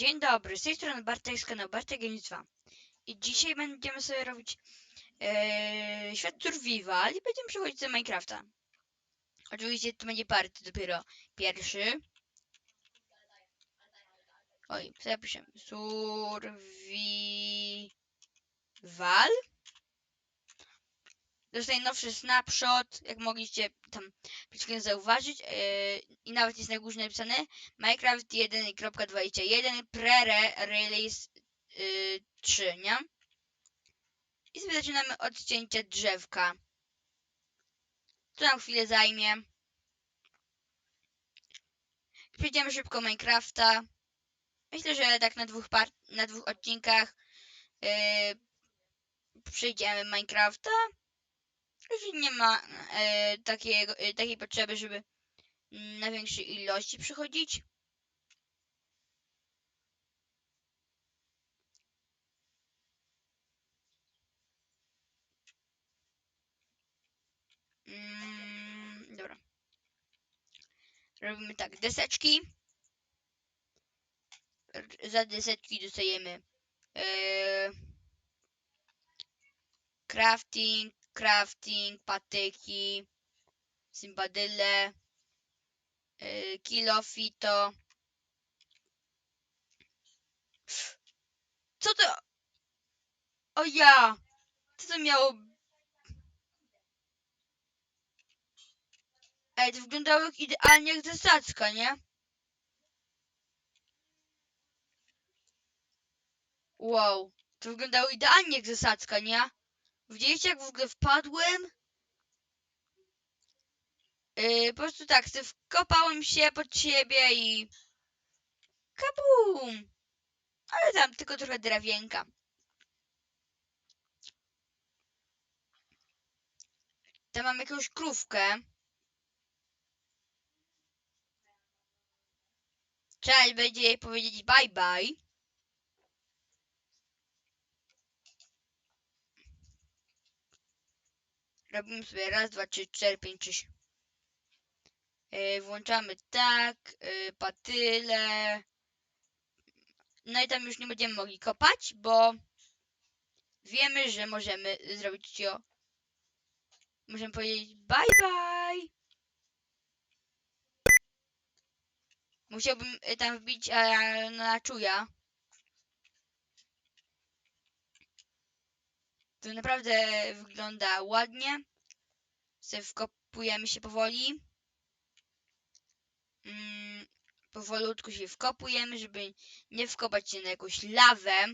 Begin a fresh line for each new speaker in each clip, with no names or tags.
Dzień dobry, z tej strony Bartek z kanału Bartek Games 2. I dzisiaj będziemy sobie robić e, świat survival i będziemy przechodzić do Minecrafta. Oczywiście to będzie party dopiero pierwszy. Oj, zapiszę. Survival. Jest najnowszy snapshot, jak mogliście tam przed zauważyć. e, I nawet jest na górze napisane Minecraft 1.21 pre-release y, 3, nie? I sobie zaczynamy od cięcia drzewka. To nam chwilę zajmie. Przejdziemy szybko Minecrafta. Myślę, że tak na dwóch, na dwóch odcinkach yy, przejdziemy Minecrafta. Już nie ma yy, takiego, yy, takiej potrzeby, żeby na większej ilości przychodzić. Mm, dobra. Robimy tak, deseczki. Za deseczki dostajemy yy, crafting, crafting, patyki, symbadyle, yy, kilofito. Co to? O ja! Co to miało Ej, to wyglądało idealnie jak zasadzka, nie? Wow, to wyglądało idealnie jak zasadzka, nie? Widzieliście jak w ogóle wpadłem? Yy, po prostu tak, sobie wkopałem się pod siebie i... Kabum! Ale tam tylko trochę drewienka. Tam mam jakąś krówkę. Trzeba będzie jej powiedzieć bye bye. Robimy sobie raz, dwa, trzy, cztery, pięć, sześć. Yy, włączamy tak, yy, patyle. No i tam już nie będziemy mogli kopać, bo wiemy, że możemy zrobić cio. Możemy powiedzieć bye bye. Musiałbym y, tam wbić e, na czuja. To naprawdę wygląda ładnie. Wkopujemy się powoli. Mm, powolutku się wkopujemy, żeby nie wkopać się na jakąś lawę.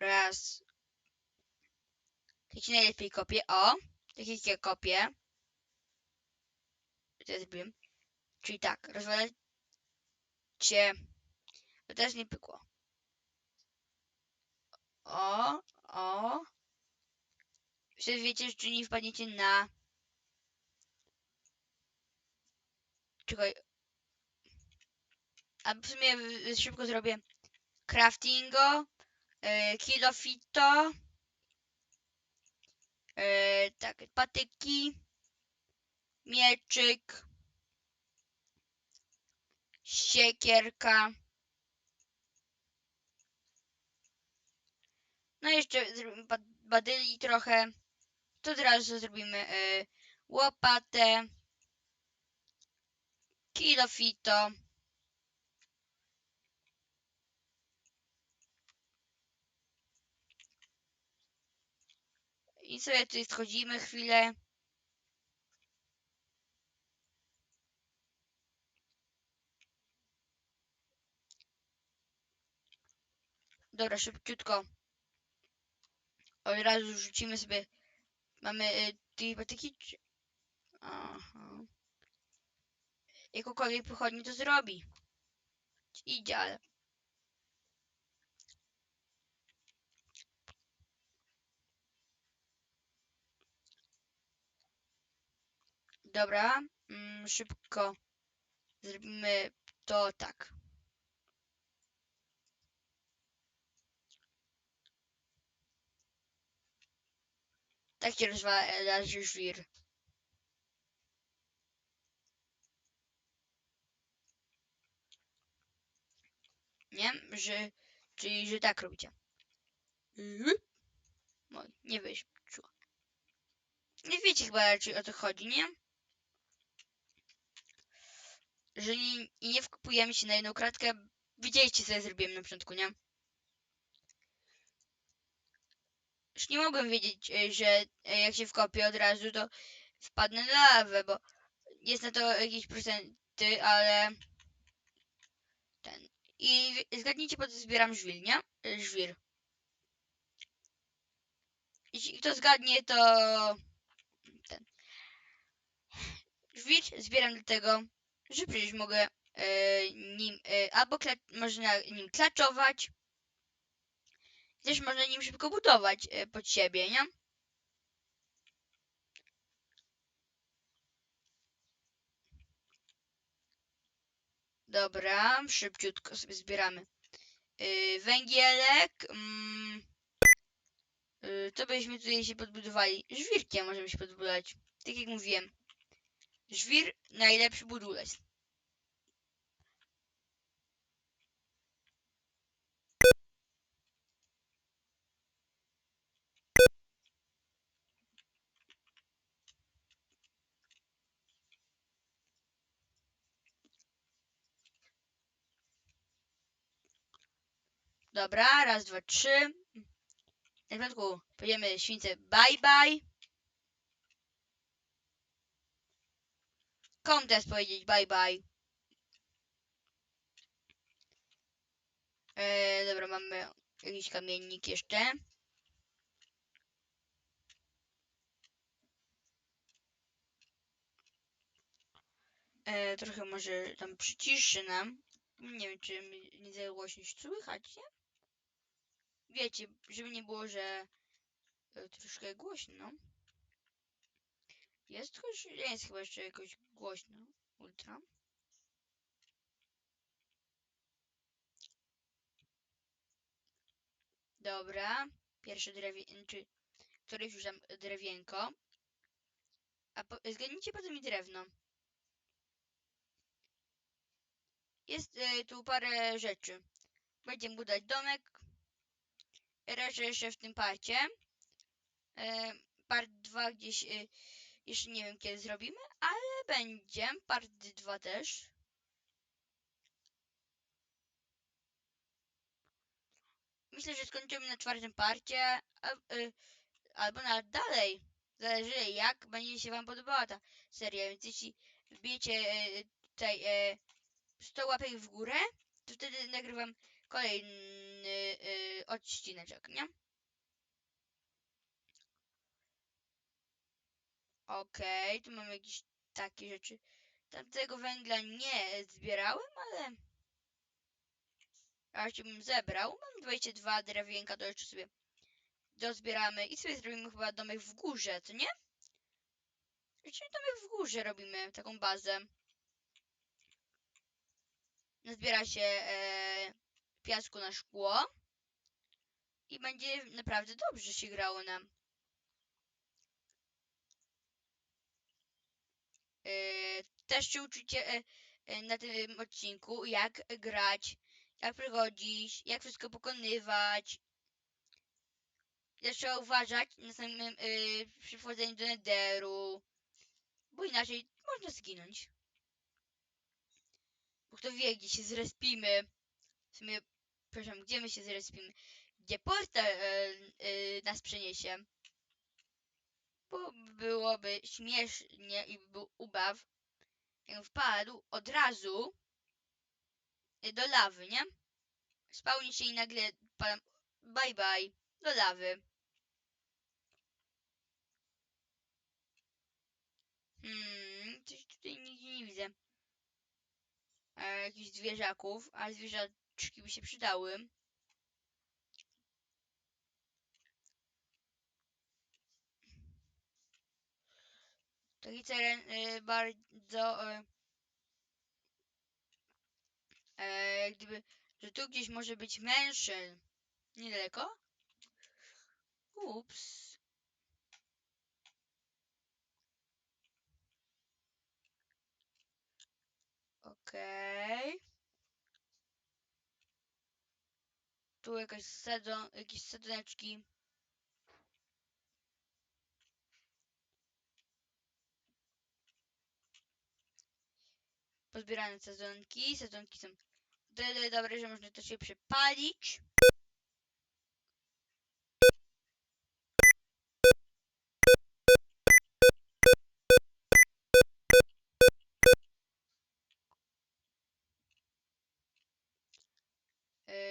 Raz. Tak się najlepiej kopie. O! Tak jak ja kopię. Czyli tak, rozwalacie. To też nie pykło. O, o. Wtedy wiecie, że nie wpadniecie na... Czekaj. A w sumie szybko zrobię craftingo, yy, kilofito, yy, tak, patyki, mieczyk, siekierka. No jeszcze badyli trochę. To od razu zrobimy yy, łopatę, kilofito. I sobie tutaj schodzimy chwilę. Dobra, szybciutko. Od razu rzucimy sobie. Mamy y, tej patyki. Aha. Jakokolwiek pochodnie to zrobi. Idzie, ale. Dobra, mm, szybko zrobimy to tak. Tak się nazywa e, nasz żwir. Nie? Że, czyli, że tak robicie. Oj, nie wyszło. Nie wiecie chyba raczej o co chodzi, nie? Że nie, nie wkupujemy się na jedną kratkę. Widzieliście co ja zrobiłem na początku, nie? Już nie mogłem wiedzieć, e, że e, jak się wkopię od razu, to wpadnę na lawę, bo jest na to jakieś procenty, ale ten. I zgadnijcie, po co zbieram żwir, nie? E, Żwir. Jeśli kto zgadnie, to ten. Żwir zbieram dlatego, że przecież mogę e, nim e, albo kla- można nim klaczować, też można nim szybko budować e, pod siebie, nie? Dobra, szybciutko sobie zbieramy. Yy, węgielek. Mm, yy, co byśmy tutaj się podbudowali? Żwirkiem możemy się podbudować. Tak jak mówiłem. Żwir najlepszy budulec. Dobra, raz, dwa, trzy. Na początku powiemy śwince bye bye. Komu teraz powiedzieć bye bye? E, dobra, mamy jakiś kamiennik jeszcze. E, trochę może tam przyciszy nam. Nie wiem, czy mi nie za głośno słychać, nie? Wiecie, żeby nie było, że e, troszkę głośno. Jest choć jest chyba jeszcze jakoś głośno. Ultra. Dobra. Pierwsze drewie... czy któreś już tam drewienko. A po, zgadnijcie po co mi drewno. Jest e, tu parę rzeczy. Będziemy budować domek. Raczej jeszcze w tym parcie. E, part 2 gdzieś e, jeszcze nie wiem kiedy zrobimy, ale będzie. Part 2 też. Myślę, że skończymy na czwartym parcie, e, albo nawet dalej. Zależy jak będzie się wam podobała ta seria, więc jeśli wbijecie tutaj e, 100 łapek w górę, to wtedy nagrywam kolejny e, odcineczek, nie? Okej, tu mamy jakieś takie rzeczy. Tamtego węgla nie zbierałem, ale raczej bym zebrał. Mam 22 drewienka, to jeszcze sobie dozbieramy i sobie zrobimy chyba domek w górze, co nie? Czyli domek w górze robimy, taką bazę. Nazbiera się e, piasku na szkło i będzie naprawdę dobrze się grało nam. E, też się uczycie e, na tym odcinku, jak grać, jak przychodzić, jak wszystko pokonywać. Też trzeba uważać na samym y, przy do Netheru, bo inaczej można zginąć. Bo kto wie, gdzie się zrespimy. W sumie, przepraszam, gdzie my się zrespimy. Gdzie portal e, e, nas przeniesie. Bo byłoby śmiesznie i by był ubaw, jak wpadł od razu e, do lawy, nie? Spełni się i nagle padam, bye bye, do lawy. Hmm, coś tutaj nigdzie nie widzę. E, jakichś zwierzaków, a zwierzaczki by się przydały. Taki teren y, bardzo y, jak gdyby, że tu gdzieś może być mężczyzn. Niedaleko? Ups. Okej. Tu jakaś sadzon, jakieś sadzoneczki. Pozbierane sadzonki. Sadzonki są tyle dobre, że można to się przypalić.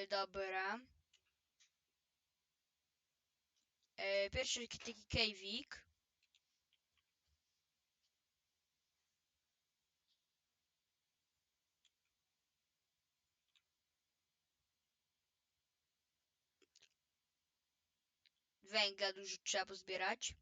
Dobra. Yy, pierwszy taki kejwik. Węgla dużo trzeba pozbierać.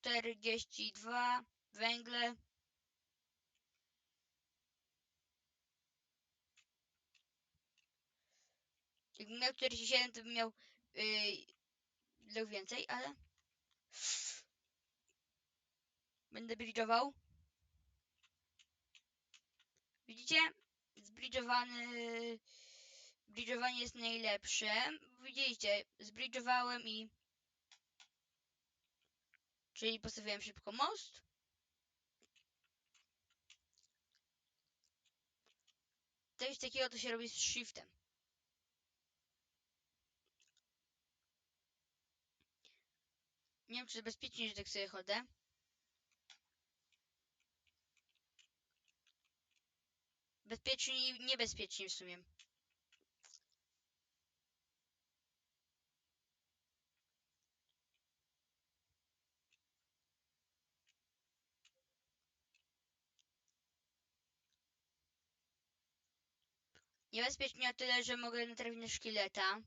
Czterdzieści dwa węgle. Jakbym miał 47, to bym miał yy, więcej, ale będę bridge'ował. Widzicie? Zbridge'owany bridge'owanie jest najlepsze. Widzieliście, zbridge'owałem i czyli postawiłem szybko most. Coś takiego to się robi z shiftem. Nie wiem, czy bezpiecznie, że tak sobie chodzę. Bezpiecznie i niebezpiecznie w sumie. Niebezpiecznie o tyle, że mogę natrafić na szkieleta.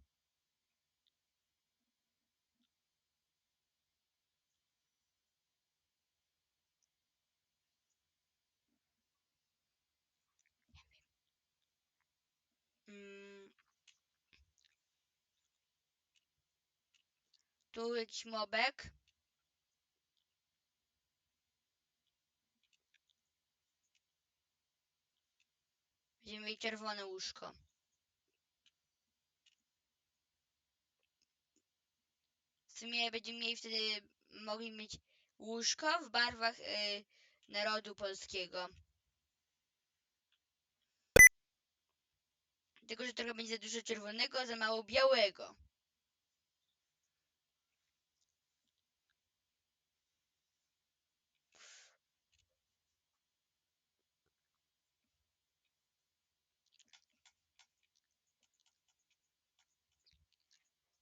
Mm. Tu jakiś mobek. Będziemy mieli czerwone łóżko. W sumie będziemy mieli wtedy mogli mieć łóżko w barwach y, narodu polskiego. Tylko, że trochę będzie za dużo czerwonego, za mało białego.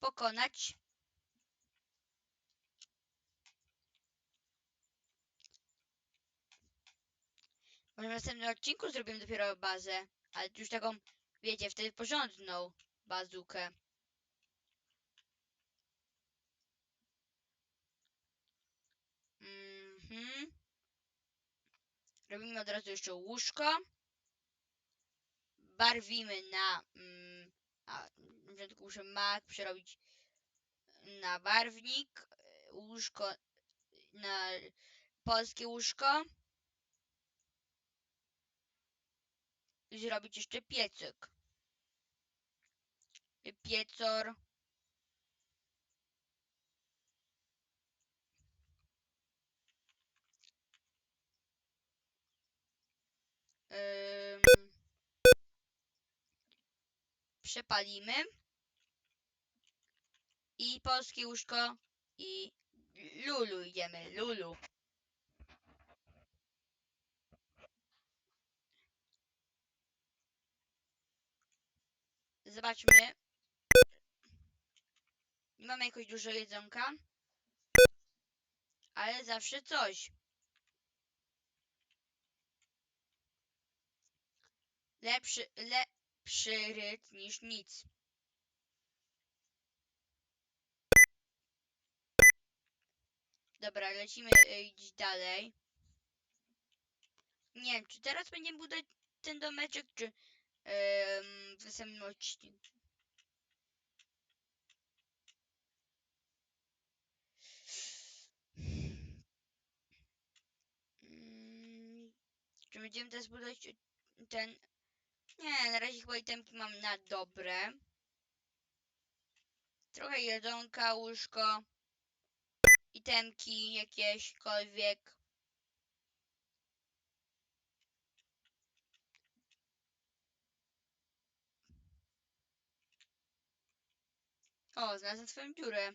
Pokonać. Może w następnym odcinku zrobimy dopiero bazę, ale już taką, wiecie, wtedy porządną bazukę. Mhm. Robimy od razu jeszcze łóżko. Barwimy na... Mm, a, na początku muszę mak przerobić na barwnik. Łóżko na polskie łóżko. I zrobić jeszcze piecyk. Piecor. Ym, przepalimy. I polskie łóżko. I Lulu idziemy. Lulu. Zobaczmy. Nie mamy jakoś dużo jedzonka. Ale zawsze coś. Lepszy, lepszy przyryt niż nic. Dobra, lecimy e, iść dalej. Nie wiem, czy teraz będziemy budować ten domeczek, czy yy, w następnym odcinku. Hmm, czy będziemy teraz budować ten nie, na razie chyba itemki mam na dobre. Trochę jedzonka, łóżko. Itemki jakieśkolwiek. O, znalazłem twoją dziurę.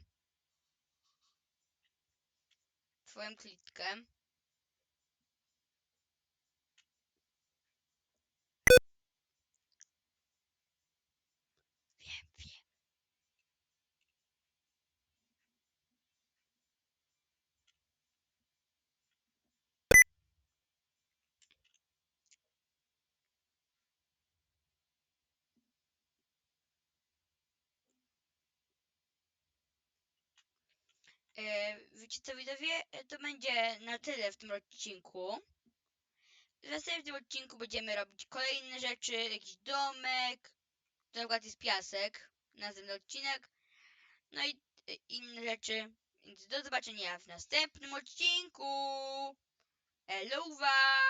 Twoją klitkę. Wiecie widzowie? To będzie na tyle w tym odcinku. W następnym odcinku będziemy robić kolejne rzeczy, jakiś domek, to przykład jest piasek, następny odcinek, no i e, inne rzeczy. Więc do zobaczenia w następnym odcinku. Eluwa!